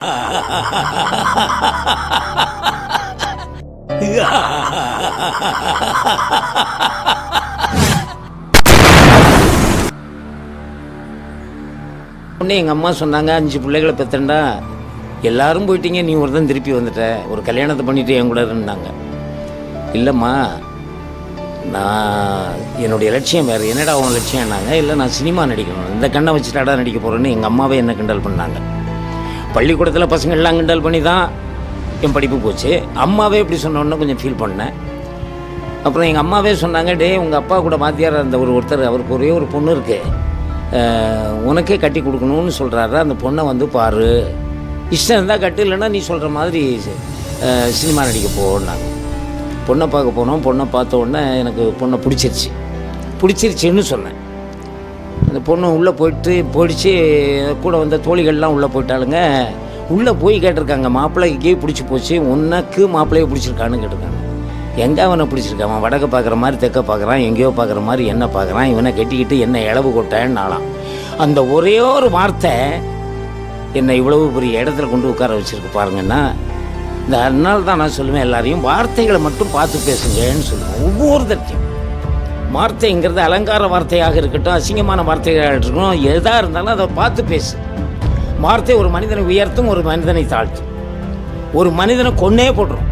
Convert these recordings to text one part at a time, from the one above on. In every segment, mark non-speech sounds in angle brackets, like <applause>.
உடனே எங்கள் அம்மா சொன்னாங்க அஞ்சு பிள்ளைகளை பெற்றுண்டா எல்லாரும் போயிட்டீங்க நீ ஒருத்தன் திருப்பி வந்துட்ட. ஒரு கல்யாணத்தை பண்ணிட்டு என் கூட இருந்தாங்க. இல்லைம்மா நான் என்னுடைய லட்சியம் வேறு. என்னடா உன் லட்சியம்னாங்க? இல்லை நான் சினிமா நடிக்கணும். இந்த கண்ணை வச்சுட்டாடா நடிக்க போகிறேன்னு எங்கள் அம்மாவே என்ன கிண்டல் பண்ணாங்க. பள்ளிக்கூடத்தில் பசங்கள்லாம் கிண்டல் பண்ணி தான் என் படிப்பு போச்சு. அம்மாவே இப்படி சொன்னோன்னே கொஞ்சம் ஃபீல் பண்ணேன். அப்புறம் எங்கள் அம்மாவே சொன்னாங்க டே உங்கள் அப்பா கூட வாத்தியார் அந்த ஒரு ஒருத்தர் அவருக்கு ஒரே ஒரு பொண்ணு இருக்குது உனக்கே கட்டி கொடுக்கணும்னு சொல்கிறாரு அந்த பொண்ணை வந்து பாரு. இஷ்டம் இருந்தால் கட்டு இல்லைன்னா நீ சொல்கிற மாதிரி சினிமா நடிக்க போனாங்க பொண்ணை பார்க்க போனோம். பொண்ணை பார்த்த உடனே எனக்கு பொண்ணை பிடிச்சிருச்சு. பிடிச்சிருச்சுன்னு சொன்னேன். அந்த பொண்ணு உள்ளே போயிட்டு போயிடுச்சு கூட வந்த தோழிகள்லாம் உள்ளே போயிட்டாளுங்க. உள்ளே போய் கேட்டிருக்காங்க மாப்பிள்ளைக்கே பிடிச்சி போச்சு ஒன்றாக்கு மாப்பிள்ளையை பிடிச்சிருக்கான்னு கேட்டிருக்காங்க. எங்கே அவனை பிடிச்சிருக்கான் அவன் வடக்க பார்க்குற மாதிரி தெற்க பார்க்குறான் எங்கேயோ பார்க்குற மாதிரி என்ன பார்க்குறான் இவனை கட்டிக்கிட்டு என்ன இளவு கொட்டான்னாலாம் அந்த ஒரே ஒரு வார்த்தை என்னை இவ்வளவு பெரிய இடத்துல கொண்டு உட்கார வச்சுருக்கு பாருங்கன்னா இந்த அதனால தான் நான் சொல்லுவேன் எல்லாரையும் வார்த்தைகளை மட்டும் பார்த்து பேசுங்கன்னு சொல்லுவேன். ஒவ்வொருத்தர் வார்த்தைங்கிறது அலங்கார வார்த்தையாக இருக்கட்டும் அசிங்கமான வார்த்தையாக இருக்கட்டும் எதாக இருந்தாலும் அதை பார்த்து பேசு. வார்த்தை ஒரு மனிதனை உயர்த்தும் ஒரு மனிதனை தாழ்த்தும். ஒரு மனிதனை கொன்னே போடுறோம்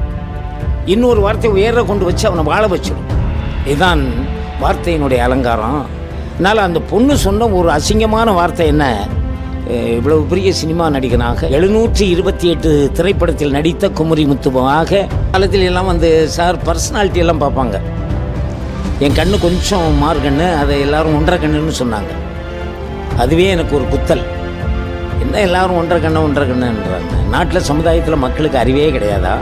இன்னொரு வார்த்தை உயர கொண்டு வச்சு அவனை வாழ வச்சிடும் இதுதான் வார்த்தையினுடைய அலங்காரம். அதனால் அந்த பொண்ணு சொன்ன ஒரு அசிங்கமான வார்த்தை என்ன? இவ்வளவு பெரிய சினிமா நடிகனாக எழுநூற்றி இருபத்தி எட்டு திரைப்படத்தில் நடித்த குமரி முத்துவாக காலத்தில் எல்லாம் வந்து சார் பர்சனாலிட்டி எல்லாம் பார்ப்பாங்க. என் கண்ணு கொஞ்சம் மாறு கண்ணு அதை எல்லாரும் ஒன்றரை கண்ணுன்னு சொன்னாங்க. அதுவே எனக்கு ஒரு குத்தல். என்ன எல்லாரும் ஒன்றரை கண்ணு ஒன்றரை கண்ணுன்றாங்க. நாட்டில் சமுதாயத்தில் மக்களுக்கு அறிவே கிடையாதா?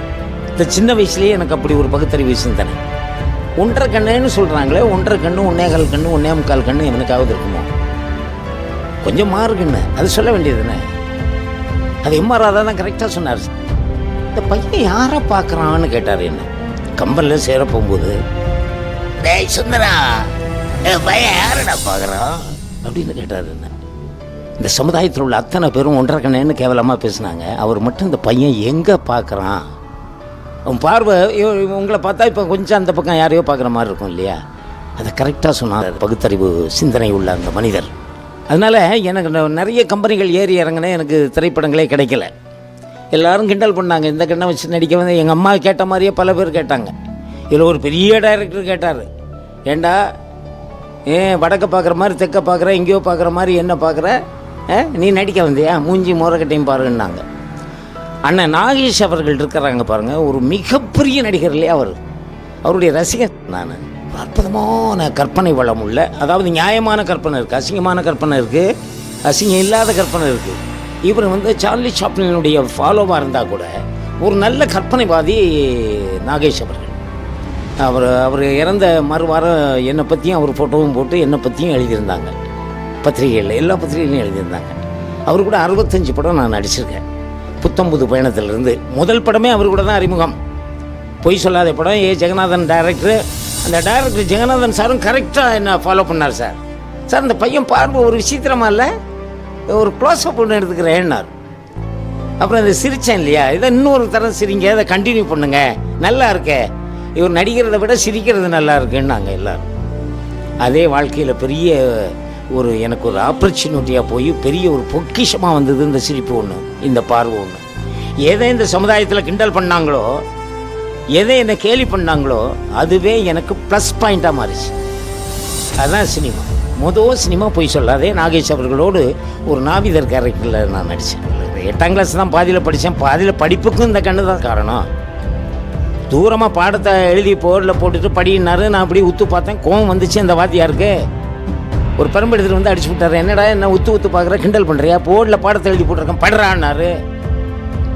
இந்த சின்ன வயசுலேயே எனக்கு அப்படி ஒரு பகுத்தறிவு சிந்தனை ஒன்றரை கண்ணுன்னு சொல்கிறாங்களே ஒன்றரை கண்ணு ஒன்னேகால் கண்ணு ஒன்னே முக்கால் கண்ணு எவனுக்காவது இருக்குமோ? கொஞ்சம் மாறு கண்ணு அது சொல்ல வேண்டியதுன்னு அது எம்ஆர் ராதா தான் கரெக்டாக சொன்னார். இந்த பையன் யாரை பார்க்குறான்னு கேட்டார் என்ன? கம்பலில் சேர போகும்போது டேய் சுந்தரா என் பையன் யாருடா பார்க்குறான்? அப்படின்னு கேட்டார் என்ன? இந்த சமுதாயத்தில் உள்ள அத்தனை பேரும் ஒன்றரை கண்ணேன்னு கேவலமாக பேசுனாங்க. அவர் மட்டும் இந்த பையன் எங்கே பார்க்குறான்? அவன் பார்வை ஐயோ, உங்களை பார்த்தா இப்போ கொஞ்சம் அந்த பக்கம் யாரையோ பார்க்குற மாதிரி இருக்கும் இல்லையா? அதை கரெக்டாக சொன்னார் பகுத்தறிவு சிந்தனை உள்ள அந்த மனிதர். அதனால் எனக்கு நிறைய கம்பெனிகள் ஏறி இறங்கினே எனக்கு திரைப்படங்களே கிடைக்கல. எல்லாரும் கிண்டல் பண்ணாங்க. இந்த கிண்ணம் வச்சு நடிக்க வந்து எங்கள் அம்மா கேட்ட மாதிரியே பல பேர் கேட்டாங்க. இதில் ஒரு பெரிய டைரக்டர் கேட்டார். ஏண்டா? ஏன் வடக்க பார்க்குற மாதிரி தெற்க பார்க்குற எங்கேயோ பார்க்குற மாதிரி என்ன பார்க்குற? நீ நடிக்க வந்தியா? மூஞ்சி முறக்கட்டையும் பாருன்னாங்க. அண்ணன் நாகேஷ் அவர்கள் இருக்கிறாங்க பாருங்கள் ஒரு மிகப்பெரிய நடிகர் இல்லையா அவர். அவருடைய ரசிகர் நான். ஒரு அற்புதமான கற்பனை வளம் உள்ள அதாவது நியாயமான கற்பனை இருக்குது அசிங்கமான கற்பனை இருக்குது அசிங்கம் இல்லாத கற்பனை இருக்குது இவர் வந்து சார்லி சாப்ளினுடைய ஃபாலோவாக இருந்தால் கூட ஒரு நல்ல கற்பனைவாதி நாகேஷ் அவர்கள். அவர் அவர் இறந்த மறுவாரம் என்னை பற்றியும் அவர் ஃபோட்டோவும் போட்டு என்னை பற்றியும் எழுதியிருந்தாங்க. பத்திரிகைகளில் எல்லா பத்திரிகைகளையும் எழுதியிருந்தாங்க. அவர் கூட அறுபத்தஞ்சு படம் நான் நடிச்சிருக்கேன். புத்தம்புது பயணத்திலிருந்து. முதல் படமே அவர் கூட தான் அறிமுகம். பொய் சொல்லாத படம். ஏ. ஜெகநாதன் டைரக்டர் அந்த டைரக்டர் ஜெகநாதன் சாரும் கரெக்டாக என்ன ஃபாலோ பண்ணார் சார். சார் அந்த பையன் பார்வை ஒரு விசித்திரமா இல்லை? ஒரு க்ளோஸ்அப் ஒன்று எடுத்துக்கிறேன்னார். அப்புறம் அதை சிரிச்சேன் இல்லையா? இதை இன்னொரு தரம் சிரிங்க. அதை கண்டினியூ பண்ணுங்க. நல்லா இருக்கே. இவர் நடிக்கிறத விட சிரிக்கிறது நல்லா இருக்குன்னாங்க எல்லாரும். அதே வாழ்க்கையில் பெரிய ஒரு எனக்கு ஒரு ஆப்பர்ச்சுனிட்டியாக போய் பெரிய ஒரு பொக்கிஷமாக வந்தது இந்த சிரிப்பு ஒன்று இந்த பார்வை ஒன்று எதை இந்த சமுதாயத்தில் கிண்டல் பண்ணாங்களோ எதை என்னை கேலி பண்ணாங்களோ அதுவே எனக்கு ப்ளஸ் பாயிண்ட்டாக மாறிச்சு. அதுதான் சினிமா. மொதல் சினிமா போய் சொல்லாதே நாகேஷ் அவர்களோடு ஒரு நாவிதர் கேரக்டரில் நான் நடித்தேன் எட்டாம் கிளாஸ் தான் பாதியில் படித்தேன் பாதியில் படிப்புக்கும் இந்த கண்ணு தான் காரணம். தூரமாக பாடத்தை எழுதி போர்டில் போட்டுட்டு படினாரு. நான் அப்படியே உத்து பார்த்தேன். கோவம் வந்துச்சு. அந்த வாத்தியாருக்கு ஒரு பரம்பு எடுத்துகிட்டு வந்து அடிச்சு விட்டாரு. என்னடா என்ன உத்து உத்து பார்க்குற? கிண்டல் பண்ணுறியா போர்டில் பாடத்தை எழுதி போட்டிருக்கேன். படுறான்னாரு.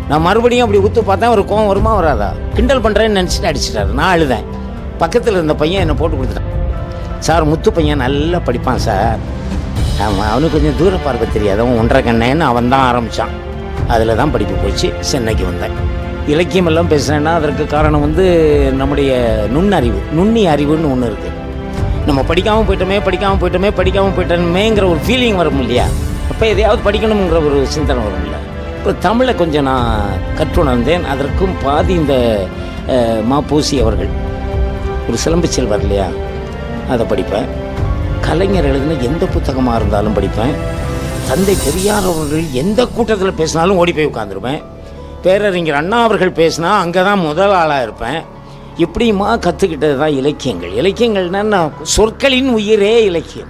நான் மறுபடியும் அப்படி உத்து பார்த்தேன். ஒரு கோவம் வருமா வராதா? கிண்டல் பண்ணுறேன்னு நினச்சிட்டு அடிச்சிட்டாரு. நான் அழுதேன். பக்கத்தில் இருந்த பையன் என்னை போட்டு கொடுத்துட்டான். சார் முத்து பையன் நல்லா படிப்பான் சார். ஆமாம் அவனுக்கு கொஞ்சம் தூர பார்க்க தெரியாது. அவன் ஒன்றரை கண்ணேன்னு அவன் தான் ஆரம்பித்தான் அதில் தான் படிப்பு போச்சு. சென்னைக்கு வந்தேன். இலக்கியம் எல்லாம் பேசுகிறேன்னா அதற்கு காரணம் வந்து நம்முடைய நுண்ணறிவு நுண்ணி அறிவுன்னு ஒன்று இருக்குது நம்ம படிக்காமல் போயிட்டோமே படிக்காமல் போயிட்டோமே படிக்காமல் போயிட்டோமேங்கிற ஒரு ஃபீலிங் வரும் இல்லையா? அப்போ எதையாவது படிக்கணுங்கிற ஒரு சிந்தனை வரும் இல்லை. இப்போ தமிழை கொஞ்சம் நான் கற்றுணர்ந்தேன். அதற்கும் பாதி இந்த அஹ், மாப்பூசி அவர்கள். ஒரு சிலம்பு செல்வர் இல்லையா? அதை படிப்பேன். கலைஞர் எழுதின எந்த புத்தகமாக இருந்தாலும் படிப்பேன். தந்தை பெரியார் அவர்கள் எந்த கூட்டத்தில் பேசினாலும் ஓடி போய் உட்காந்துருவேன் பேரறிஞர் அண்ணா அவர்கள் பேசினா அங்கே தான் முதல் ஆளாக இருப்பேன். இப்படியுமா கற்றுக்கிட்டது தான் இலக்கியங்கள். இலக்கியங்கள்னா சொற்களின் உயிரே இலக்கியம்.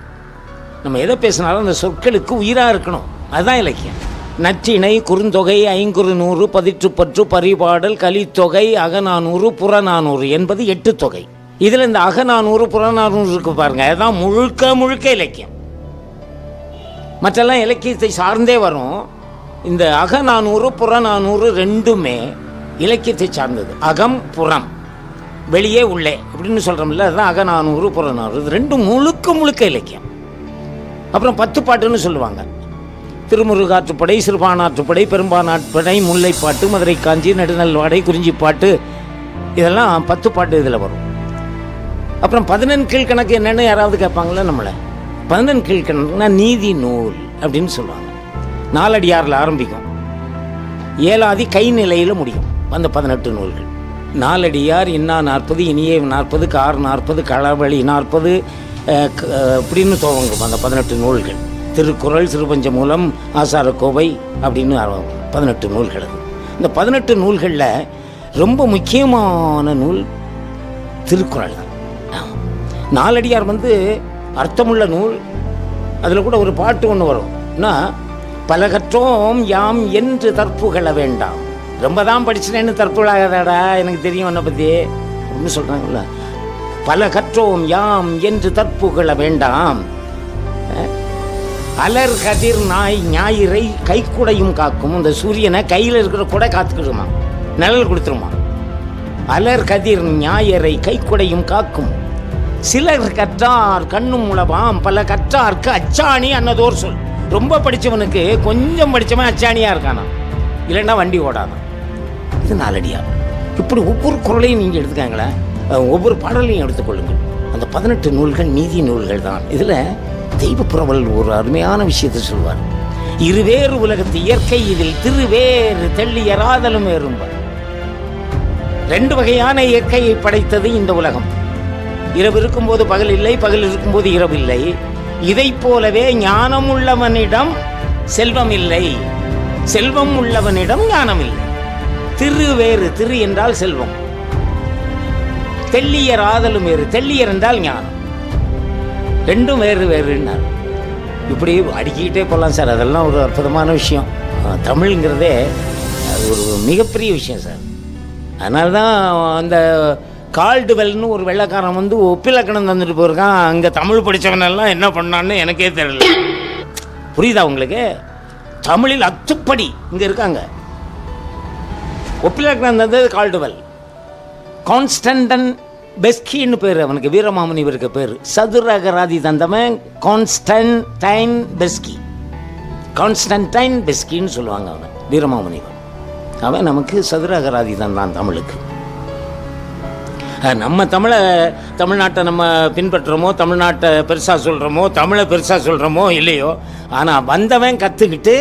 நம்ம எதை பேசினாலும் அந்த சொற்களுக்கு உயிராக இருக்கணும். அதுதான் இலக்கியம். நற்றிணை குறுந்தொகை ஐங்குறு நூறு பதிற்றுப்பற்று பரிபாடல் கலித்தொகை அகநானூறு புறநானூறு என்பது எட்டு தொகை. இதில் இந்த அகநானூறு புறநானூறு இருக்கு பாருங்க. அதுதான் முழுக்க முழுக்க இலக்கியம். மற்றெல்லாம் இலக்கியத்தை சார்ந்தே வரும். இந்த அகநானூறு புறநானூறு ரெண்டுமே இலக்கியத்தை சார்ந்தது. அகம் புறம். வெளியே உள்ளே. அப்படின்னு சொல்கிறோம்ல அதுதான் அகநானூறு புறநானூறு. இது ரெண்டும் முழுக்க முழுக்க இலக்கியம். அப்புறம் பத்து பாட்டுன்னு சொல்லுவாங்க. திருமுருகாற்றுப்படை சிறுபானாற்றுப்படை பெரும்பானாற்றுப்படை முல்லைப்பாட்டு மதுரை காஞ்சி நடுநல்வாடை குறிஞ்சிப்பாட்டு. இதெல்லாம் பத்து பாட்டு இதில் வரும். அப்புறம் பதினெண் கீழ்கணக்கு என்னென்னு யாராவது கேட்பாங்களா நம்மளை? பதினெண் கீழ்கணக்குனா நீதி நூல் அப்படின்னு சொல்லுவாங்க. நாலடியாரில் ஆரம்பிக்கும். ஏழாதி கை நிலையில் முடியும். அந்த பதினெட்டு நூல்கள். நாலடியார் இன்னா நாற்பது இனியே நாற்பது கார் நாற்பது களவழி நாற்பது இப்படின்னு அப்படின்னு துவங்கும் அந்த பதினெட்டு நூல்கள். திருக்குறள் சிறுபஞ்சமூலம் ஆசாரக்கோவை அப்படின்னு பதினெட்டு நூல்கள் அது. இந்த பதினெட்டு நூல்களில் ரொம்ப முக்கியமான நூல் திருக்குறள் தான். நாலடியார் வந்து அர்த்தமுள்ள நூல். அதில் கூட ஒரு பாட்டு ஒன்று வரும். என்ன? பல கற்றோம் யாம் என்று தற்புகழ வேண்டாம். ரொம்ப தான் படிச்சினேன்னு தற்புகழாகாதாடா எனக்கு தெரியும் என்னை பற்றி அப்படின்னு சொல்கிறாங்கல்ல பல கற்றோம் யாம் என்று தற்புகழ வேண்டாம். அலர் கதிர் நாய் ஞாயிறை கைக்குடையும் காக்கும். இந்த சூரியனை கையில் இருக்கிற கூட காத்துக்கிடுமா? நிழல் கொடுத்துருமா? அலர் கதிர் ஞாயிறை கைக்குடையும் காக்கும். சிலர் கற்றார் கண்ணும் உளவாம் பல கற்றார்க்கு அச்சாணி அன்னதோர் சொல். ரொம்ப படிச்சவனுக்கு கொஞ்சம் படிச்சவன் அச்சாணியாக இருக்கானா? இல்லைன்னா வண்டி ஓடாதான் இது நாலடியா. இப்படி ஒவ்வொரு குரலையும் நீங்கள் எடுத்துக்காங்களேன் ஒவ்வொரு பாடலையும் எடுத்துக்கொள்ளுங்கள் அந்த பதினெட்டு நூல்கள் நீதி நூல்கள் தான். இதில் தெய்வப்புறவல் ஒரு அருமையான விஷயத்தை சொல்வார். இருவேறு உலகத்து இயற்கை இதில் திருவேறு தெள்ளியராதலும் ஏறும்பார் ரெண்டு வகையான இயற்கையை படைத்தது இந்த உலகம். இரவு இருக்கும்போது பகல் இல்லை பகல் இருக்கும்போது இரவு இல்லை. இதைப் போலவே ஞானம் உள்ளவனிடம் செல்வம் இல்லை செல்வம் உள்ளவனிடம் ஞானம் இல்லை திரு வேறு திரு என்றால் செல்வம். தெள்ளியர் ஆதலும் வேறு தெள்ளியர் என்றால் ஞானம். ரெண்டும் வேறு வேறுன்னார் இப்படி அடுக்கிக்கிட்டே போகலாம் சார். அதெல்லாம் ஒரு அற்புதமான விஷயம். தமிழ்ங்கிறதே அது ஒரு மிகப்பெரிய விஷயம் சார். அதனால தான் அந்த கால்டுவெல்னு ஒரு வெள்ளைக்காரன் வந்து ஒப்பிலக்கணம் தந்துட்டு போயிருக்கான். அங்கே தமிழ் படித்தவனெல்லாம் என்ன பண்ணான்னு எனக்கே தெரியல. புரியுதா உங்களுக்கு? தமிழில் அத்துப்படி இங்கே இருக்காங்க. ஒப்பிலக்கணம் தந்தது கால்டுவெல். கான்ஸ்டன்டன் பெஸ்கின்னு பேர் அவனுக்கு வீரமாமுனிவருக்கு பேர். சதுரகராதி தந்தவன் கான்ஸ்டன்டைன் பெஸ்கி. கான்ஸ்டன்டைன் பெஸ்கின்னு சொல்லுவாங்க அவன் வீரமாமுனிவன் அவன் நமக்கு சதுரகராதி தந்தான் தமிழுக்கு. நம்ம தமிழை தமிழ்நாட்டை நம்ம பின்பற்றுறோமோ தமிழ்நாட்டை பெருசாக சொல்கிறோமோ தமிழை பெருசாக சொல்கிறோமோ இல்லையோ ஆனால் வந்தவன் கற்றுக்கிட்டு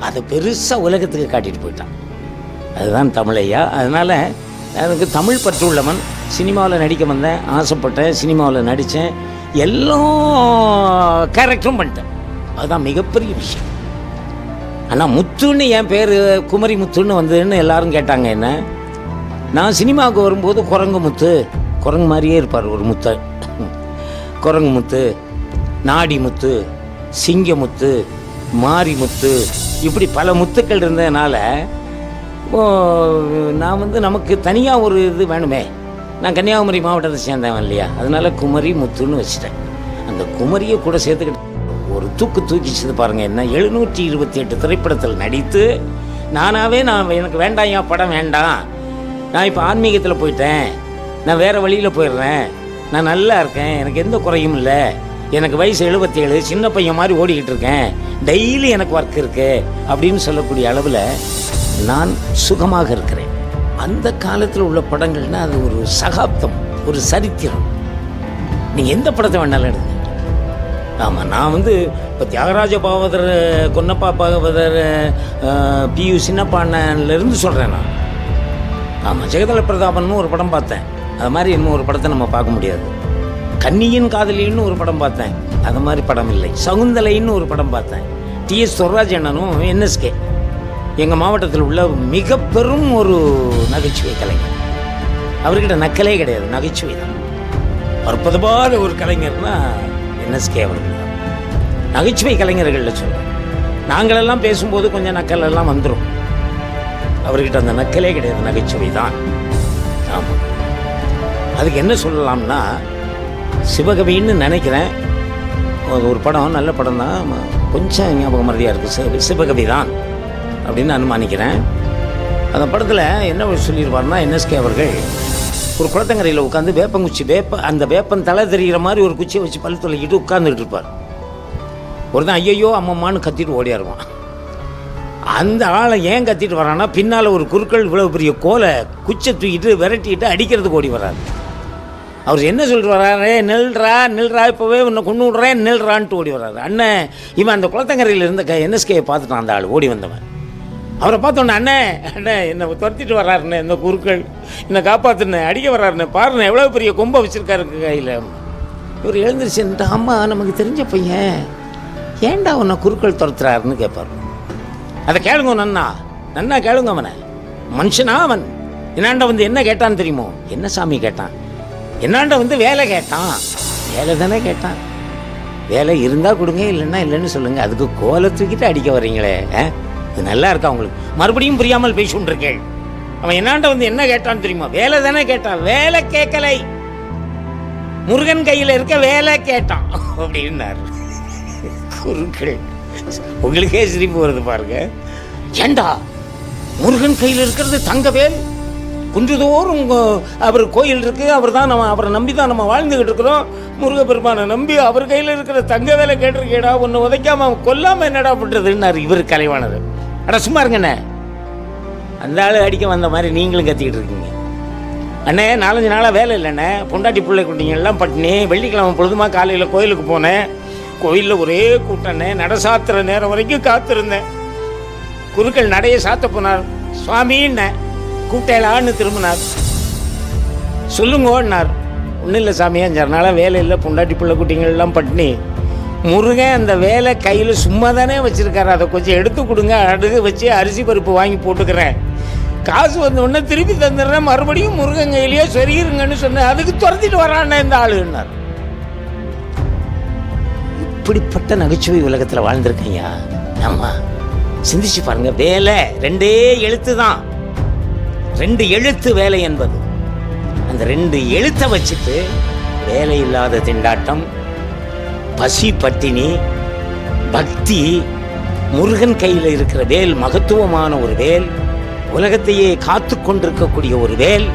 அதை பெருசாக உலகத்துக்கு காட்டிட்டு போயிட்டான். அதுதான் தமிழையா. அதனால் எனக்கு தமிழ் பற்று உள்ளவன் சினிமாவில் நடிக்க வந்தேன் ஆசைப்பட்டேன் சினிமாவில் நடித்தேன் எல்லா கேரக்டரும் பண்ணிட்டேன். அதுதான் மிகப்பெரிய விஷயம். ஆனால் முத்துன்னு என் பேர் குமரி முத்துன்னு வந்ததுன்னு எல்லாரும் கேட்டாங்க என்ன நான் சினிமாவுக்கு வரும்போது குரங்கு முத்து குரங்கு மாதிரியே இருப்பார் ஒரு முத்தை. குரங்கு முத்து நாடி முத்து சிங்க முத்து மாரி முத்து இப்படி பல முத்துக்கள் இருந்ததுனால நான் வந்து நமக்கு தனியாக ஒரு இது வேணுமே. நான் கன்னியாகுமரி மாவட்டத்தை சேர்ந்தவன் இல்லையா? அதனால குமரி முத்துன்னு வச்சுட்டேன். அந்த குமரியை கூட சேர்த்துக்கிட்டு ஒரு தூக்கு தூக்கிச்சது பாருங்கள் என்ன எழுநூற்றி இருபத்தி எட்டு திரைப்படத்தில் நடித்து நானாகவே நான் எனக்கு வேண்டாம்யா படம் வேண்டாம். நான் இப்போ ஆன்மீகத்தில் போயிட்டேன். நான் வேறு வழியில் போயிடுறேன். நான் நல்லா இருக்கேன். எனக்கு எந்த குறையும் இல்லை. எனக்கு வயசு எழுபத்தேழு சின்ன பையன் மாதிரி ஓடிக்கிட்டு இருக்கேன். டெய்லி எனக்கு ஒர்க் இருக்கு அப்படின்னு சொல்லக்கூடிய அளவில் நான் சுகமாக இருக்கிறேன். அந்த காலத்தில் உள்ள படங்கள்னா அது ஒரு சகாப்தம் ஒரு சரித்திரம். நீங்கள் எந்த படத்தை வேணாலும் எடுங்க. ஆமாம் நான் வந்து இப்போ தியாகராஜ பாகவதர் கொன்னப்பா பாகவதர் பியு சின்னப்பாண்ணன்லேருந்து சொல்கிறேன் நான். ஆமாம் ஜெகதல பிரதாபன் ஒரு படம் பார்த்தேன். அது மாதிரி இன்னும் ஒரு படத்தை நம்ம பார்க்க முடியாது. கன்னியின் காதலின்னு ஒரு படம் பார்த்தேன். அது மாதிரி படம் இல்லை. சகுந்தலைன்னு ஒரு படம் பார்த்தேன். டிஎஸ் சொர்ராஜ் அண்ணனும் என்எஸ்கே. எங்கள் மாவட்டத்தில் உள்ள மிக பெரும் ஒரு நகைச்சுவை கலைஞர். அவர்கிட்ட நக்கலே கிடையாது. நகைச்சுவை தான். அற்புதமான ஒரு கலைஞர்னா என்எஸ்கே அவர்கள் தான். நகைச்சுவை கலைஞர்களில் சொல்கிறேன் நாங்களெல்லாம் பேசும்போது கொஞ்சம் நக்கல் எல்லாம் வந்துடும் அவர்கிட்ட அந்த நக்கலே கிடையாது நகைச்சுவை தான். ஆமாம் அதுக்கு என்ன சொல்லலாம்னா சிவகவின்னு நினைக்கிறேன். அது ஒரு படம் நல்ல படம் தான். கொஞ்சம் ஞாபகம் மறதியாக இருக்குது சிவ சிவகவி தான் அப்படின்னு அனுமானிக்கிறேன். அந்த படத்தில் என்ன சொல்லியிருப்பாருன்னா என்எஸ்கே அவர்கள் ஒரு குளத்தங்கரையில் உட்காந்து வேப்பங்குச்சி வேப்ப அந்த வேப்பன் தலை தெரிகிற மாதிரி ஒரு குச்சியை வச்சு பல் தொலைக்கிட்டு உட்காந்துட்டு இருப்பார். ஒருத்தன் ஐயையோ அம்மம்மான்னு கத்திட்டு ஓடியாருவான். அந்த ஆளை ஏன் கத்திட்டு வரான்னா பின்னால் ஒரு குறுக்கள் இவ்வளோ பெரிய கோலை குச்சை தூக்கிட்டு விரட்டிட்டு அடிக்கிறதுக்கு ஓடி வராரு அவர் என்ன சொல்லிட்டு வர்றாரு? நில்றா நில்றா இப்போவே உன்னை கொண்டு விட்றேன் நில்றான்ட்டு ஓடி வர்றாரு. அண்ணன் இவன் அந்த குளத்தங்கரையில் இருந்த க என்எஸ்கே பார்த்துட்டான் அந்த ஆள் ஓடி வந்தவன். அவரை பார்த்தோன்னே அண்ணே அண்ணே என்னை துரத்திட்டு வர்றாருண்ணே இந்த குறுக்கள் என்னை காப்பாற்றுனே அடிக்க வர்றாருண்ணே பாருண்ணே எவ்வளோ பெரிய கொம்பை வச்சுருக்காரு கையில். இவர் எழுந்திரிச்சுட்டு அம்மா நமக்கு தெரிஞ்ச பையன் ஏன்டா உன்னை குறுக்கள் துரத்துறாருன்னு கேட்பார் அதை கேளுங்க நன்னா நன்னா கேளுங்க அவனை. மனுஷனா அவன். என்னாண்ட வந்து என்ன கேட்டான்னு தெரியுமோ? என்ன சாமி கேட்டான்? என்னாண்ட வந்து வேலை கேட்டான்? வேலை தானே கேட்டான். வேலை இருந்தால் கொடுங்க இல்லைன்னா இல்லைன்னு சொல்லுங்க. அதுக்கு கோலை தூக்கிட்டு அடிக்க வர்றீங்களே ஆ? இது நல்லா இருக்கா உங்களுக்கு? மறுபடியும் புரியாமல் பேசிக்கொண்டிருக்கேள் அவன் என்னாண்ட வந்து என்ன கேட்டான்னு தெரியுமா? வேலை தானே கேட்டான். வேலை கேட்கலை. முருகன் கையில் இருக்க வேலை கேட்டான். அப்படின்னார். குருக்கள் உங்களுக்கே சிரிப்பு வருது பாருங்க. ஏண்டா? முருகன் கையில் இருக்கிறது தங்கவேல்? குன்றுதோறும் அவர் கோயில் இருக்குது அவர் தான் நம்ம அவரை நம்பி தான் நம்ம வாழ்ந்துக்கிட்டு இருக்கிறோம். முருகப்பெருமானை நம்பி அவர் கையில் இருக்கிற தங்க வேலை கேட்டிருக்கேடா ஒன்று உதைக்காம அவன் கொல்லாம என்னடா பண்றதுன்னாரு இவர் கலைவானர் அட சும்மா இருங்கண்ணே அந்த ஆள் அடிக்க வந்த மாதிரி நீங்களும் கத்திக்கிட்டு இருக்கீங்க. அண்ணே நாலஞ்சு நாளாக வேலை இல்லைண்ணே. பொண்டாட்டி பிள்ளை குட்டிங்க எல்லாம் பட்டினி வெள்ளிக்கிழமை பொழுதுமா காலையில் கோயிலுக்கு போனேன். கோயிலில் ஒரே கூட்டண்ணே நட சாத்துற நேரம் வரைக்கும் காத்திருந்தேன். குருக்கள் நடைய சாத்த போனார். சுவாமின்னு கூப்பிட்டேலான்னு திரும்பினார். சொல்லுங்கோன்னார் ஒன்றும் இல்லை சாமி அஞ்சாறு நாளாக வேலை இல்லை. பொண்டாட்டி பிள்ளை குட்டிங்கள்லாம் பட்டினி. முருகன் அந்த வேலை கையில் சும்மா தானே வச்சுருக்காரு. அதை கொஞ்சம் எடுத்து கொடுங்க. அடுத்து வச்சு அரிசி பருப்பு வாங்கி போட்டுக்கிறேன். காசு வந்த உடனே திருப்பி தந்துடுறேன். மறுபடியும் முருகன் கையிலேயே சொரியிருங்கன்னு சொன்னேன். அதுக்கு துரத்திட்டு வரானே இந்த ஆளுன்னார். இப்படிப்பட்ட நகைச்சுவை உலகத்தில் வாழ்ந்திருக்கையா ஆமா சிந்திச்சு பாருங்க. வேலை ரெண்டே எழுத்து தான். ரெண்டு எழுத்து வேலை என்பது. அந்த ரெண்டு எழுத்தை வச்சுட்டு வேலை இல்லாத திண்டாட்டம் பசி பட்டினி பக்தி முருகன் கையில் இருக்கிற வேல் மகத்துவமான ஒரு வேல் உலகத்தையே காத்து கொண்டிருக்கக்கூடிய ஒரு வேல்.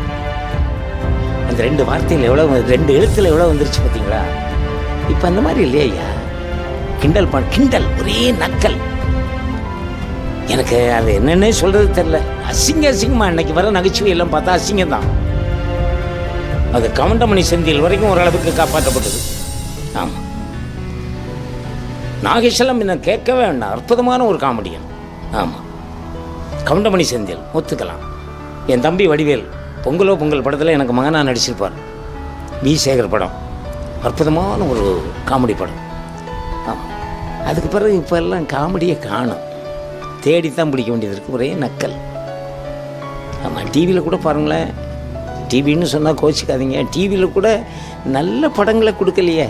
அந்த ரெண்டு வார்த்தையில் எவ்வளோ ரெண்டு எழுத்தில் எவ்வளோ வந்துருச்சு பார்த்தீங்களா இப்போ அந்த மாதிரி இல்லையா ஐயா? கிண்டல் பண்ண கிண்டல் ஒரே நக்கல். எனக்கு அது என்னென்னே சொல்றது தெரியல அசிங்க அசிங்கமா இன்னைக்கு வர நகைச்சுவை எல்லாம் பார்த்தா அசிங்கம் தான் அது கவுண்டமணி செந்தில் வரைக்கும் ஓரளவுக்கு காப்பாற்றப்பட்டது. ஆமாம் நாகேஷெல்லாம் என்ன கேட்கவே வேண்டாம். அற்புதமான ஒரு காமெடியன். ஆமாம் கவுண்டமணி செந்தில் ஒத்துக்கலாம். என் தம்பி வடிவேல் பொங்கலோ பொங்கல் படத்தில் எனக்கு மகனாக நடிச்சிருப்பார். வி. சேகர் படம். அற்புதமான ஒரு காமெடி படம். அதுக்கு பிறகு இப்போ எல்லாம் காமெடியை காணும். தேடித்தான் பிடிக்க வேண்டியது இருக்குது ஒரே நக்கல். ஆமாம் டிவியில் கூட பாருங்களேன். டிவின்னு சொன்னால் கோச்சிக்காதீங்க. டிவியில் கூட நல்ல படங்களை கொடுக்கலையே.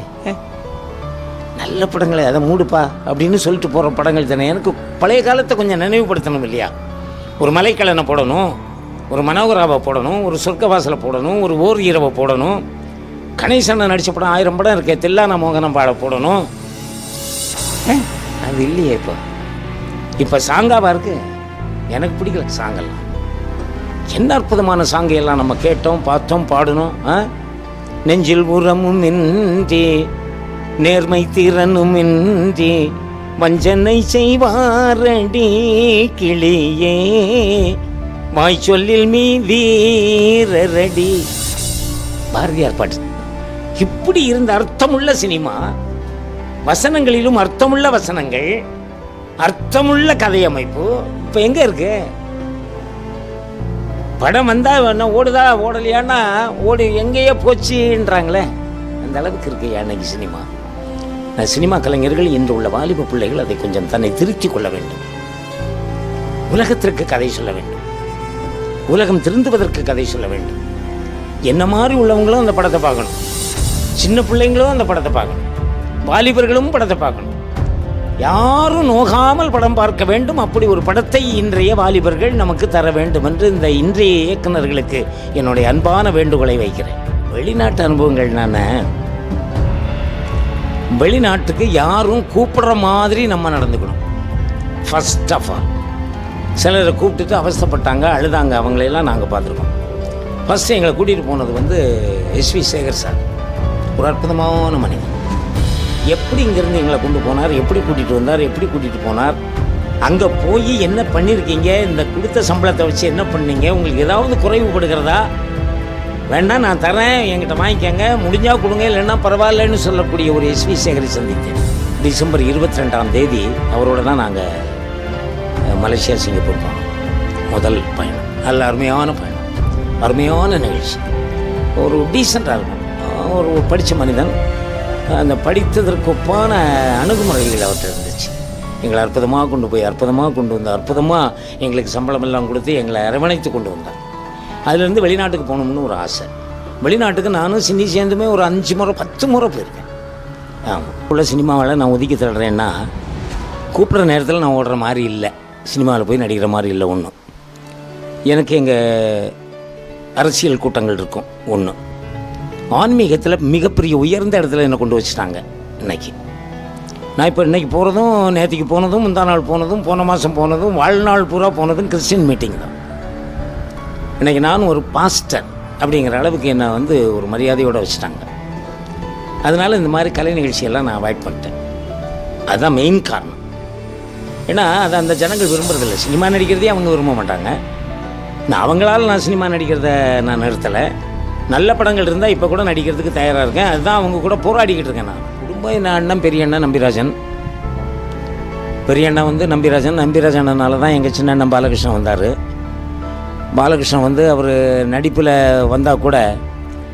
நல்ல படங்களை அதை மூடுப்பா அப்படின்னு சொல்லிட்டு போகிற படங்கள் தானே. எனக்கு பழைய காலத்தை கொஞ்சம் நினைவுபடுத்தணும் இல்லையா? ஒரு மலைக்கலனை போடணும் ஒரு மனோகராவை போடணும் ஒரு சொர்க்கவாசலை போடணும் ஒரு ஓர் இரவை போடணும். கணேசனை நடித்த படம் ஆயிரம் படம் இருக்கே தில்லான மோகனம் பாட போடணும். அது இல்லையே இப்போ. இப்போ சாங்காவாக இருக்கு? எனக்கு பிடிக்கல சாங்கெல்லாம். என்ன அற்புதமான சாங்கையெல்லாம் நம்ம கேட்டோம் பார்த்தோம் பாடணும் ஆ? நெஞ்சில் உரமும் இன்றி நேர்மை திறனும் இன்றி வஞ்சனை செய்வாரடி கிளியே வாய் சொல்லில் மீ வீரரடி பாரதியார் பாட்டு. இப்படி இருந்த அர்த்தமுள்ள சினிமா வசனங்களிலும் அர்த்தமுள்ள வசனங்கள் அர்த்தமுள்ள கதையமைப்பு இப்போ எங்கே இருக்கு? படம் வந்தா என்ன ஓடுதா ஓடலையான்னா ஓடி எங்கேயோ போச்சுன்றாங்களே. அந்த அளவுக்கு இருக்கு அன்னைக்கு சினிமா. நான் சினிமா கலைஞர்கள் இன்று உள்ள வாலிப பிள்ளைகள் அதை கொஞ்சம் தன்னை திருத்திக் கொள்ள வேண்டும். உலகத்திற்கு கதை சொல்ல வேண்டும். உலகம் திருந்துவதற்கு கதை சொல்ல வேண்டும். என்ன மாதிரி உள்ளவங்களும் அந்த படத்தை பார்க்கணும். சின்ன பிள்ளைங்களும் அந்த படத்தை பார்க்கணும். வாலிபர்களும் படத்தை பார்க்கணும். யாரும் நோகாமல் படம் பார்க்க வேண்டும். அப்படி ஒரு படத்தை இன்றைய வாலிபர்கள் நமக்கு தர வேண்டும் என்று இந்த இன்றைய இயக்குனர்களுக்கு என்னுடைய அன்பான வேண்டுகோளை வைக்கிறேன். வெளிநாட்டு அனுபவங்கள் நான் வெளிநாட்டுக்கு யாரும் கூப்பிடுற மாதிரி நம்ம நடந்துக்கணும். ஃபர்ஸ்ட் ஆஃப் ஆல் சிலரை கூப்பிட்டுட்டு அவஸ்தைப்பட்டாங்க அழுதாங்க அவங்களையெல்லாம் நாங்கள் பார்த்துருக்கோம். ஃபஸ்ட்டு எங்களை கூட்டிகிட்டு போனது வந்து எஸ்வி சேகர் சார். ஒரு அற்புதமான மனிதன் எப்படி இங்கேருந்து எங்களை கொண்டு போனார் எப்படி கூட்டிகிட்டு வந்தார் எப்படி கூட்டிகிட்டு போனார்? அங்கே போய் என்ன பண்ணியிருக்கீங்க இந்த கொடுத்த சம்பளத்தை வச்சு என்ன பண்ணீங்க? உங்களுக்கு ஏதாவது குறைவுபடுகிறதா வேண்டாம் நான் தரேன் என்கிட்ட வாங்கிக்கங்க. முடிஞ்சால் கொடுங்க இல்லைன்னா பரவாயில்லன்னு சொல்லக்கூடிய ஒரு எஸ்வி சேகரை சந்தித்தேன். டிசம்பர் இருபத்தி ரெண்டாம் தேதி அவரோட தான் நாங்கள் மலேசியா சிங்கப்பூர் போனோம். முதல் பயணம். நல்ல அருமையான பயணம். அருமையான நிகழ்ச்சி. ஒரு டீசெண்டாக இருக்கும். ஒரு படித்த மனிதன். அந்த படித்ததற்கு ஒப்பான அணுகுமுறைகள் அவர்கிட்ட இருந்துச்சு. எங்களை அற்புதமாக கொண்டு போய் அற்புதமாக கொண்டு வந்தார். அற்புதமாக எங்களுக்கு சம்பளம் எல்லாம் கொடுத்து எங்களை அரவணைத்து கொண்டு வந்தார். அதுலேருந்து வெளிநாட்டுக்கு போகணும்னு ஒரு ஆசை. வெளிநாட்டுக்கு நானும் சினி சேர்ந்துமே ஒரு அஞ்சு முறை பத்து முறை போயிருக்கேன். ஆமாம் உள்ள சினிமாவில் நான் ஒதுக்கி தள்ளுறேன்னா கூப்பிட்ற நேரத்தில் நான் ஓடுற மாதிரி இல்லை. சினிமாவில் போய் நடிக்கிற மாதிரி இல்லை ஒன்றும் எனக்கு எங்கள் அரசியல் கூட்டங்கள் இருக்கும் ஒன்று ஆன்மீகத்தில் மிகப்பெரிய உயர்ந்த இடத்துல என்னை கொண்டு வச்சுட்டாங்க இன்னைக்கு. நான் இப்போ இன்றைக்கி போகிறதும் நேற்றுக்கு போனதும் முந்தா நாள் போனதும் போன மாதம் போனதும் வாழ்நாள் பூரா போனதும் கிறிஸ்டின் மீட்டிங் தான். இன்றைக்கி நான் ஒரு பாஸ்டர் அப்படிங்கிற அளவுக்கு என்னை வந்து ஒரு மரியாதையோடு வச்சுட்டாங்க. அதனால் இந்த மாதிரி கலை நிகழ்ச்சியெல்லாம் நான் அவாய்ட் பண்ணிட்டேன். அதுதான் மெயின் காரணம். ஏன்னா அது அந்த ஜனங்கள் விரும்புறதில்ல. சினிமா நடிக்கிறதே அவங்க விரும்ப மாட்டாங்க. நான் அவங்களால நான் சினிமா நடிக்கிறத நான் நிறுத்தலை. நல்ல படங்கள் இருந்தால் இப்போ கூட நடிக்கிறதுக்கு தயாராக இருக்கேன். அதுதான் அவங்க கூட போராடிக்கிட்டு இருக்கேன் நான். குடும்பம் என்ன அண்ணன் பெரிய அண்ணன் நம்பிராஜன். பெரிய அண்ணன் வந்து நம்பிராஜன். நம்பிராஜன் அண்ணனால தான் எங்கள் சின்ன அண்ணன் பாலகிருஷ்ணன் வந்தார். பாலகிருஷ்ணன் வந்து அவர் நடிப்பில் வந்தால் கூட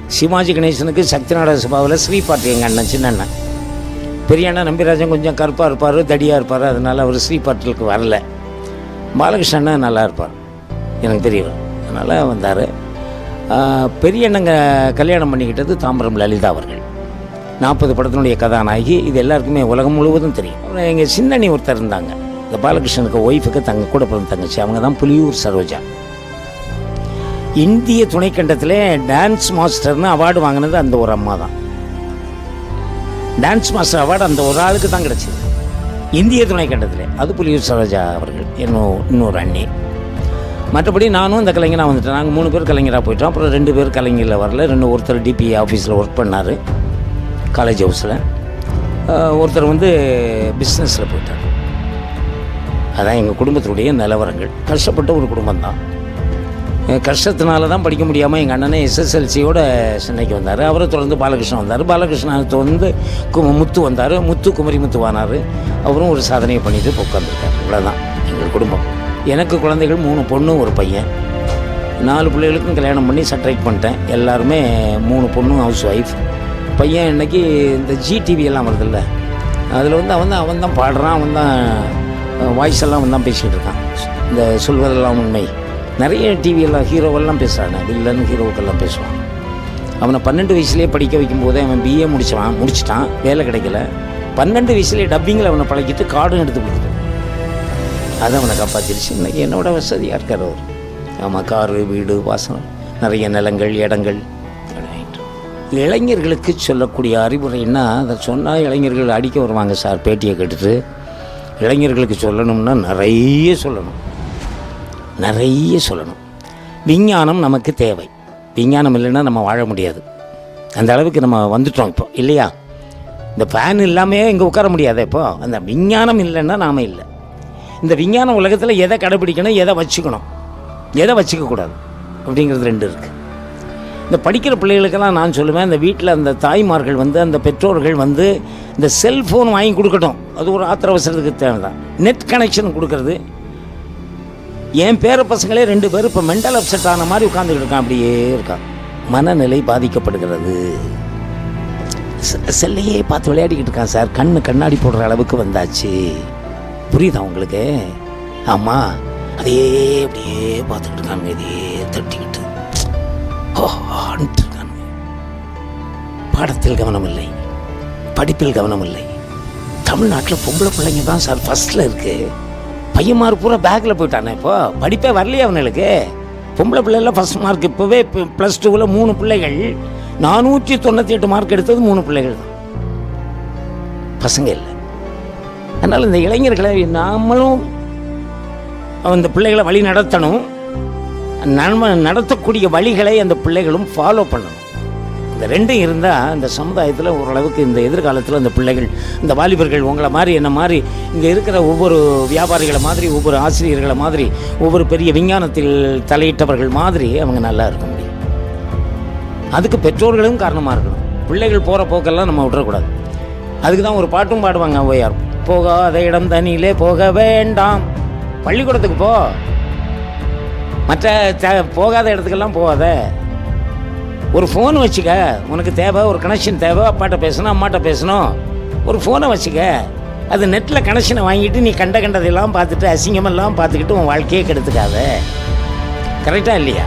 சிவாஜி கணேசனுக்கு சக்தி நாடக சபாவில் ஸ்ரீபாட்டி எங்கள் அண்ணன் சின்ன அண்ணன். பெரிய அண்ணன் நம்பிராஜன் கொஞ்சம் கருப்பாக இருப்பார் தடியாக இருப்பார். அதனால் அவர் ஸ்ரீபாட்டிலுக்கு வரல. பாலகிருஷ்ணன் அண்ணன் நல்லா இருப்பார். எனக்கு தெரியும். அதனால் வந்தார். பெரிய அண்ணங்க கல்யாணம் பண்ணிக்கிட்டது தாம்பரம் லலிதா அவர்கள். நாற்பது படத்தினுடைய கதாநாயகி இது எல்லாருக்குமே உலகம் முழுவதும் தெரியும். எங்கள் சின்னணி ஒருத்தர் இருந்தாங்க. இந்த பாலகிருஷ்ணனுக்கு ஒய்ஃபுக்கு தங்க கூட பிறந்த தங்கச்சி அவங்க தான் புலியூர் சரோஜா. இந்திய துணைக்கண்டத்தில் டான்ஸ் மாஸ்டர்னு அவார்டு வாங்கினது அந்த ஒரு அம்மா தான். டான்ஸ் மாஸ்டர் அவார்டு அந்த ஒரு ஆளுக்கு தான் கிடச்சிது. இந்திய துணைக்கண்டத்தில் அது புலியூர் சரோஜா அவர்கள் இன்னொரு இன்னொரு அண்ணி. மற்றபடி நானும் இந்த கலைஞராக வந்துட்டேன். நாங்கள் மூணு பேர் கலைஞராக போயிட்டோம். அப்புறம் ரெண்டு பேர் கலைஞரில் வரல. ரெண்டு ஒருத்தர் டிபி ஆஃபீஸில் ஒர்க் பண்ணார். காலேஜ் ஹவுஸில் ஒருத்தர் வந்து பிஸ்னஸில் போயிட்டார். அதான் எங்கள் குடும்பத்தினுடைய நிலவரங்கள். கஷ்டப்பட்ட ஒரு குடும்பம் தான் கஷ்டத்தினால தான் படிக்க முடியாமல் எங்கள் அண்ணனே எஸ்எஸ்எல்சியோட சென்னைக்கு வந்தார். அவரை தொடர்ந்து பாலகிருஷ்ணன் வந்தார். பாலகிருஷ்ணன் தொடர்ந்து கு முத்து வந்தார். முத்து குமரி முத்து வானார் அவரும் ஒரு சாதனையை பண்ணிட்டு உட்காந்துருக்கார் இவ்வளோதான் எங்கள் குடும்பம். எனக்கு குழந்தைகள் மூணு பொண்ணு ஒரு பையன். நாலு பிள்ளைகளுக்கும் கல்யாணம் பண்ணி செட்ரேட் பண்ணிட்டேன். எல்லாருமே மூணு பொண்ணும் ஹவுஸ் ஒய்ஃப் பையன் இன்றைக்கி இந்த ஜிடிவி எல்லாம் வருதில்ல. அதில் வந்து அவன் தான் அவன் தான் பாடுறான் அவன் தான் வாய்ஸ் எல்லாம் அவன் தான் பேசிக்கிட்டு இருக்கான். இந்த சொல்வதெல்லாம் உண்மை. நிறைய டிவியெல்லாம் ஹீரோவெல்லாம் பேசுகிறாங்க வில்லன் ஹீரோவுக்கெல்லாம் பேசுவான். அவனை பன்னெண்டு வயசுலேயே படிக்க வைக்கும்போதே அவன் பிஏ முடிச்சான் முடிச்சிட்டான். வேலை கிடைக்கல. பன்னெண்டு வயசுலேயே டப்பிங்கில் அவனை பழக்கிட்டு கார்டும் எடுத்து கொடுத்துட்டு அதை அவனை காப்பாற்றிடுச்சு இன்றைக்கி என்னோட வசதியாக இருக்கார் அவர் ஆமாம் காரு வீடு வாசனம் நிறைய நிலங்கள் இடங்கள். இளைஞர்களுக்கு சொல்லக்கூடிய அறிவுரைன்னா அதை சொன்னால் இளைஞர்கள் அடிக்க வருவாங்க சார் பேட்டியை கேட்டுட்டு இளைஞர்களுக்கு சொல்லணும்னா நிறைய சொல்லணும். நிறைய சொல்லணும். விஞ்ஞானம் நமக்கு தேவை. விஞ்ஞானம் இல்லைன்னா நம்ம வாழ முடியாது. அந்த அளவுக்கு நம்ம வந்துட்டோம் இப்போ இல்லையா? இந்த ஃபேன் இல்லாமையே இங்கே உட்கார முடியாது இப்போ. அந்த விஞ்ஞானம் இல்லைன்னா நாம இல்லை. இந்த விஞ்ஞான உலகத்தில் எதை கடைப்பிடிக்கணும் எதை வச்சுக்கணும்? எதை வச்சுக்கக்கூடாது? அப்படிங்கிறது ரெண்டு இருக்குது இந்த படிக்கிற பிள்ளைகளுக்கெல்லாம் நான் சொல்லுவேன் இந்த வீட்டில் அந்த தாய்மார்கள் வந்து அந்த பெற்றோர்கள் வந்து இந்த செல்ஃபோன் வாங்கி கொடுக்கட்டும். அது ஒரு ஆத்திர அவசரத்துக்கு தேவைதான். நெட் கனெக்ஷன் கொடுக்கறது. என் பேர பசங்களே ரெண்டு பேரும் இப்போ மென்டல் அப்செட் ஆன மாதிரி உட்காந்துக்கிட்டு இருக்கான் அப்படியே இருக்கான் மனநிலை பாதிக்கப்படுகிறது. செல்லையே பார்த்து விளையாடிக்கிட்டு இருக்கான் சார். கண்ணு கண்ணாடி போடுற அளவுக்கு வந்தாச்சு. புரியுதா உங்களுக்கு? ஆமாம் அதே அப்படியே பார்த்துக்கிட்டு இருக்காங்க. இதே தட்டிக்கிட்டு. இருக்காங்க. இருக்கானுங்க பாடத்தில் கவனம் இல்லை. படிப்பில் கவனம் இல்லை. தமிழ்நாட்டில் பொம்பளை பிள்ளைங்க தான் சார் ஃபஸ்ட்டில் இருக்கு. பையன்மார் பூரா பேக்கில் போயிட்டானே இப்போ. படிப்பே வரலையே அவனுக்கு பொம்பளை பிள்ளைகள்லாம் ஃபர்ஸ்ட் மார்க் இப்போவே ப்ளஸ் டூவில் மூணு பிள்ளைகள். நானூற்றி தொண்ணூற்றி எட்டு மார்க் எடுத்தது மூணு பிள்ளைகள் தான். பசங்க இல்லை. அதனால் இந்த இளைஞர்களை நாமளும் அந்த பிள்ளைகளை வழி நடத்தணும். நம்ம நடத்தக்கூடிய வழிகளை அந்த பிள்ளைகளும் ஃபாலோ பண்ணணும். இந்த ரெண்டும் இருந்தால் இந்த சமுதாயத்தில் ஓரளவுக்கு இந்த எதிர்காலத்தில் இந்த பிள்ளைகள் இந்த வாலிபர்கள் உங்களை மாதிரி என்ன மாதிரி இங்கே இருக்கிற ஒவ்வொரு வியாபாரிகளை மாதிரி ஒவ்வொரு ஆசிரியர்களை மாதிரி ஒவ்வொரு பெரிய விஞ்ஞானத்தில் தலையிட்டவர்கள் மாதிரி அவங்க நல்லா இருக்க முடியும். அதுக்கு பெற்றோர்களும் காரணமாக இருக்கணும். பிள்ளைகள் போகிற போக்கெல்லாம் நம்ம விட்டுறக்கூடாது. அதுக்கு தான் ஒரு பாட்டும் பாடுவாங்க ஓயார் போகாத இடம் தனியிலே போக வேண்டாம். பள்ளிக்கூடத்துக்கு போ. மற்ற த- போகாத இடத்துக்கெல்லாம் போகாத. ஒரு ஃபோன் வச்சுக்க. உனக்கு தேவை ஒரு கனெக்ஷன் தேவை அப்பாட்ட பேசணும் அம்மாட்ட பேசணும். ஒரு ஃபோனை வச்சுக்க. அது நெட்டில் கனெக்ஷனை வாங்கிட்டு நீ கண்ட கண்டதெல்லாம் பார்த்துட்டு அசிங்கமெல்லாம் பார்த்துக்கிட்டு உன் வாழ்க்கையே கெடுத்துக்காத. கரெக்டாக இல்லையா?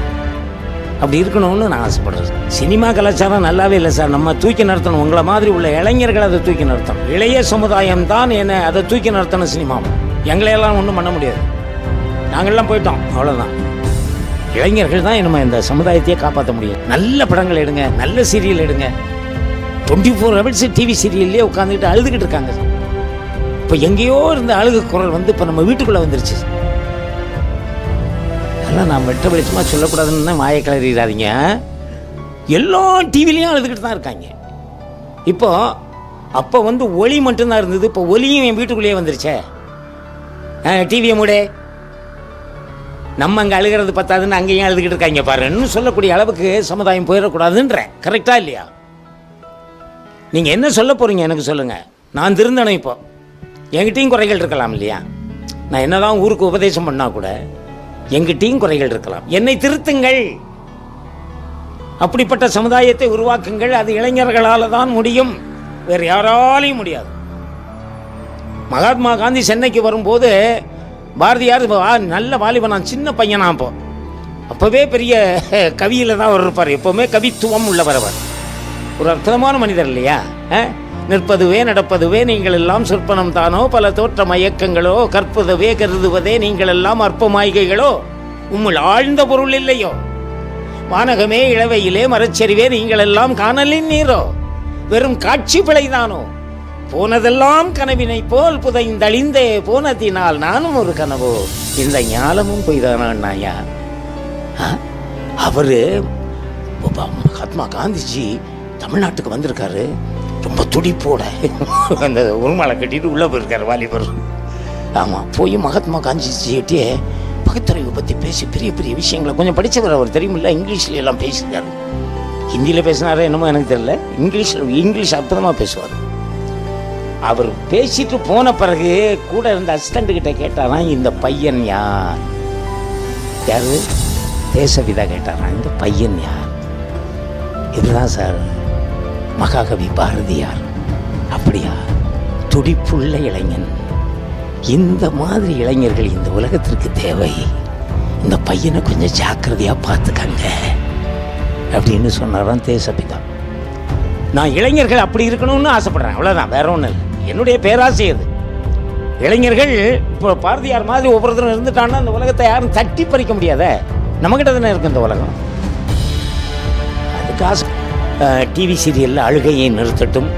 அப்படி இருக்கணும்னு நான் ஆசைப்படுறேன் சினிமா கலாச்சாரம் நல்லாவே இல்லை சார். நம்ம தூக்கி நடத்தணும் உங்களை மாதிரி உள்ள இளைஞர்கள் அதை தூக்கி நடத்தணும் இளைய சமுதாயம் தான் என்ன அதை தூக்கி நடத்தணும் சினிமாவை எங்களையெல்லாம் ஒன்றும் பண்ண முடியாது. நாங்கள்லாம் போயிட்டோம். அவ்வளோதான் இளைஞர்கள் தான் நம்ம இந்த சமுதாயத்தையே காப்பாற்ற முடியும். நல்ல படங்கள் எடுங்க. நல்ல சீரியல் எடுங்க. டுவெண்ட்டி ஃபோர் ஹவர்ஸ் டிவி சீரியல்லே உட்காந்துக்கிட்டு அழுதுகிட்டு இருக்காங்க இப்போ எங்கேயோ இருந்த அழுகு குரல் வந்து இப்போ நம்ம வீட்டுக்குள்ளே வந்துருச்சு அதெல்லாம் நான் வெட்ட வெளிச்சமாக சொல்லக்கூடாதுன்னு வாயை கிளறிடாதீங்க எல்லா டிவிலையும் அழுதுகிட்டு தான் இருக்காங்க. இப்போ அப்போ வந்து ஒளி மட்டும்தான் இருந்தது. இப்போ ஒலியும் என் வீட்டுக்குள்ளேயே வந்துருச்சே. டிவியை மூடு. நம்ம அங்கே அழுகிறது பத்தாதுன்னு அங்கேயும் அழுதுகிட்டு இருக்காங்க பாருன்னு சொல்லக்கூடிய அளவுக்கு சமுதாயம் போயிடக்கூடாதுன்றேன் கரெக்டாக இல்லையா? நீங்கள் என்ன சொல்ல போகிறீங்க எனக்கு சொல்லுங்கள் நான் திருந்தணும் இப்போ. என்கிட்டையும் குறைகள் இருக்கலாம் இல்லையா? நான் என்னதான் ஊருக்கு உபதேசம் பண்ணால் கூட எங்கிட்டையும் குறைகள் இருக்கலாம். என்னை திருத்துங்கள். அப்படிப்பட்ட சமுதாயத்தை உருவாக்குங்கள். அது இளைஞர்களால் தான் முடியும். வேறு யாராலையும் முடியாது. மகாத்மா காந்தி சென்னைக்கு வரும்போது பாரதியார் வா- நல்ல வாலிபன் நான் சின்ன பையனா அப்போ அப்போவே பெரிய கவியில் தான் அவர் இருப்பார். எப்போவுமே கவித்துவம் உள்ளவர் அவர். ஒரு அற்புதமான மனிதர் இல்லையா? ஆ? நிற்பதுவே நடப்பதுவே நீங்கள் எல்லாம் சொற்பனம் தானோ? பல தோற்ற மயக்கங்களோ கற்பதுவே கருதுவதே நீங்கள் எல்லாம் அற்பமாய்கைகளோ? உம்முள் ஆழ்ந்த பொருள் இல்லையோ? வானகமே இளவையிலே மரச்சரிவே நீங்கள் எல்லாம் காணலின் நீரோ? வெறும் காட்சி பிழைதானோ? போனதெல்லாம் கனவினை போல் புதைந்தழிந்தே போனதினால் நானும் ஒரு கனவோ? இந்த ஞானமும் பொய்தானாயா அவரு மகாத்மா காந்திஜி தமிழ்நாட்டுக்கு வந்திருக்காரு. ரொம்ப துடிப்போட அந்த உருமாலை கட்டிட்டு உள்ளே போயிருக்கார் வாலிபர். ஆமாம் போய் மகாத்மா காந்திஜிகிட்டே பகுத்தறிவு பற்றி பேசி பெரிய பெரிய விஷயங்களை கொஞ்சம் படித்தவர் அவர் தெரியுமில்ல? இங்கிலீஷ்ல எல்லாம் பேசியிருக்காரு. ஹிந்தியில் பேசினாரோ என்னமோ எனக்கு தெரியல. இங்கிலீஷில் இங்கிலீஷ் அற்புதமாக பேசுவார். அவர் பேசிட்டு போன பிறகு கூட இருந்த அசிஸ்டண்ட் கிட்ட கேட்டாராம் இந்த பையன் யார்? யாரு? தேசவிதா கேட்டாராம் இந்த பையன் யார்? இதுதான் சார். மகாகவி பாரதியார். அப்படியா? துடிப்புள்ள இளைஞன். இந்த மாதிரி இளைஞர்கள் இந்த உலகத்திற்கு தேவை. இந்த பையனை கொஞ்சம் ஜாக்கிரதையாக பார்த்துக்கங்க. அப்படின்னு சொன்னாராம் தேசபிதா நான் இளைஞர்கள் அப்படி இருக்கணும்னு ஆசைப்படுறேன். அவ்வளோதான் வேற ஒன்றும் இல்லை. என்னுடைய பேராசை அது. இளைஞர்கள் இப்போ பாரதியார் மாதிரி ஒவ்வொருத்தரும் இருந்துட்டான்னா இந்த உலகத்தை யாரும் தட்டி பறிக்க முடியாத? நம்மகிட்ட தானே இருக்கு இந்த உலகம். அதுக்கு ஆசை டிவி சீரியலில் அழுகையை நிறுத்தட்டும்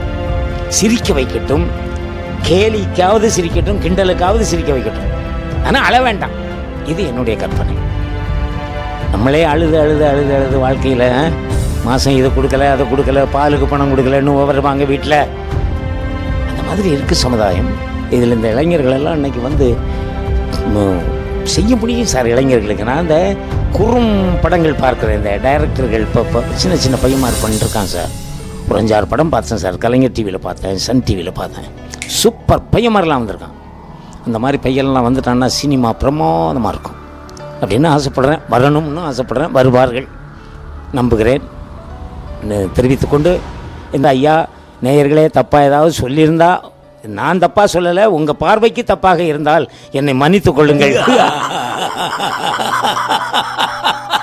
சிரிக்க வைக்கட்டும் கேலிக்காவது சிரிக்கட்டும் கிண்டலுக்காவது சிரிக்க வைக்கட்டும். ஆனால் அழ வேண்டாம். இது என்னுடைய கற்பனை. நம்மளே அழுது அழுது அழுது அழுது வாழ்க்கையில் மாதம் இதை கொடுக்கல அதை கொடுக்கல பாலுக்கு பணம் கொடுக்கலன்னு வருவாங்க வீட்டில் அந்த மாதிரி இருக்குது சமுதாயம். இதில் இந்த இளைஞர்களெல்லாம் இன்றைக்கி வந்து செய்ய முடியும் சார் இளைஞர்களுக்கு. நான் அந்த குறும் படங்கள் பார்க்குற இந்த டைரக்டர்கள் இப்போ இப்போ சின்ன சின்ன பையன்மார் பண்ணிட்டுருக்கான் சார். ஒரு அஞ்சாறு படம் பார்த்தேன் சார். கலைஞர் டிவியில் பார்த்தேன் சன் டிவியில் பார்த்தேன். சூப்பர் பையன்மாரெலாம் வந்திருக்கான். அந்த மாதிரி பையன்லாம் வந்துட்டான்னா சினிமா பிரமாதமாக இருக்கும். அப்படின்னு ஆசைப்படுறேன். வரணும்னு ஆசைப்படுறேன். வருவார்கள். நம்புகிறேன். தெரிவித்துக்கொண்டு இந்த ஐயா நேயர்களே தப்பாக ஏதாவது சொல்லியிருந்தால் நான் தப்பாக சொல்லலை உங்கள் பார்வைக்கு தப்பாக இருந்தால் என்னை மன்னித்துக் கொள்ளுங்கள். <laughs>